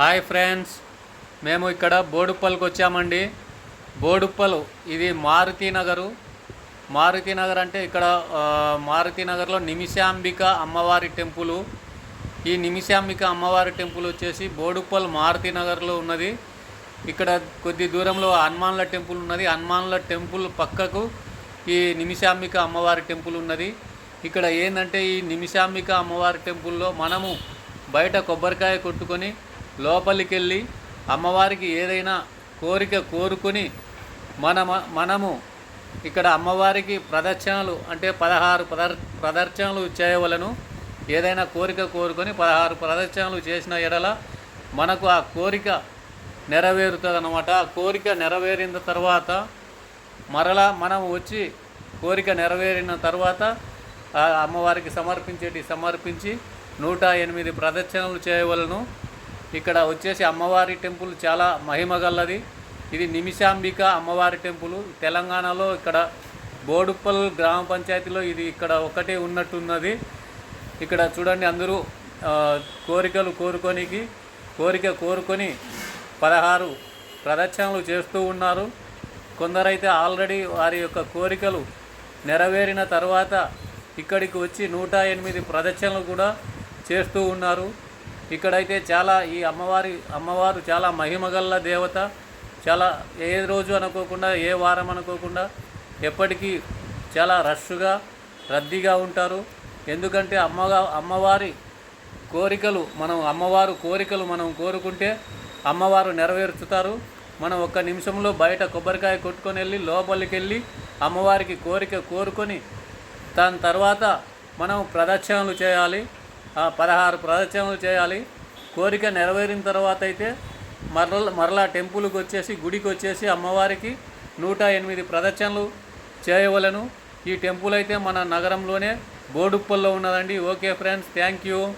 Hi friends మేము ఇక్కడ బోడుప్పల్కి వచ్చామండి. బోడుప్పల్ ఇది మారుతి నగరు. మారుతి నగర్ అంటే ఇక్కడ ఆ, మారుతి నగర్లో నిమిషాంబిక అమ్మవారి టెంపుల్. ఈ నిమిషాంబిక అమ్మవారి టెంపుల్ వచ్చేసి బోడుప్పల్ మారుతి నగర్లో ఉన్నది. ఇక్కడ కొద్ది దూరంలో హనుమాన్ల టెంపుల్ ఉన్నది. హనుమాన్ల టెంపుల్ పక్కకు ఈ నిమిషాంబిక అమ్మవారి టెంపుల్ ఉన్నది. ఇక్కడ ఏంటంటే ఈ నిమిషాంబిక అమ్మవారి టెంపుల్లో మనము బయట కొబ్బరికాయ కొట్టుకొని లోపలికి వెళ్ళి అమ్మవారికి ఏదైనా కోరిక కోరుకొని మన మనము ఇక్కడ అమ్మవారికి ప్రదర్శనలు అంటే పదహారు ప్రదర్ ప్రదర్శనలు చేయవలను. ఏదైనా కోరిక కోరుకొని పదహారు ప్రదర్శనలు చేసిన ఎడల మనకు ఆ కోరిక నెరవేరుతుంది అన్నమాట ఆ కోరిక నెరవేరిన తర్వాత మరలా మనం వచ్చి కోరిక నెరవేరిన తర్వాత ఆ అమ్మవారికి సమర్పించేటి సమర్పించి నూట ఎనిమిది ప్రదక్షిణలు చేయవలను. ఇక్కడ వచ్చేసి అమ్మవారి టెంపుల్ చాలా మహిమగల్లది ఇది నిమిషాంబిక అమ్మవారి టెంపుల్. తెలంగాణలో ఇక్కడ బోడుప్పల్ గ్రామ పంచాయతీలో ఇది ఇక్కడ ఒకటే ఉన్నట్టున్నది. ఇక్కడ చూడండి అందరూ కోరికలు కోరుకొనికి కోరిక కోరుకొని పదహారు ప్రదక్షిణలు చేస్తూ ఉన్నారు. కొందరైతే ఆల్రెడీ వారి యొక్క కోరికలు నెరవేరిన తర్వాత ఇక్కడికి వచ్చి నూట ఎనిమిది ప్రదక్షిణలు కూడా చేస్తూ ఉన్నారు. ఇక్కడైతే చాలా ఈ అమ్మవారి అమ్మవారు చాలా మహిమగల్ల దేవత. చాలా ఏ రోజు అనుకోకుండా ఏ వారం అనుకోకుండా ఎప్పటికీ చాలా రష్గా రద్దీగా ఉంటారు. ఎందుకంటే అమ్మగా అమ్మవారి కోరికలు మనం అమ్మవారు కోరికలు మనం కోరుకుంటే అమ్మవారు నెరవేర్చుతారు. మనం ఒక్క నిమిషంలో బయట కొబ్బరికాయ కొట్టుకొని వెళ్ళి లోపలికి వెళ్ళి అమ్మవారికి కోరిక కోరుకొని దాని తర్వాత మనం ప్రదక్షిణలు చేయాలి. పదహారు ప్రదక్షిణలు చేయాలి. కోరిక నెరవేరిన తర్వాత అయితే మరల మరలా టెంపుల్కి వచ్చేసి గుడికి వచ్చేసి అమ్మవారికి నూట ఎనిమిది ప్రదక్షిణలు చేయవలను. ఈ టెంపుల్ అయితే మన నగరంలోనే బోడుప్పల్లో ఉన్నదండి. Okay friends thank you.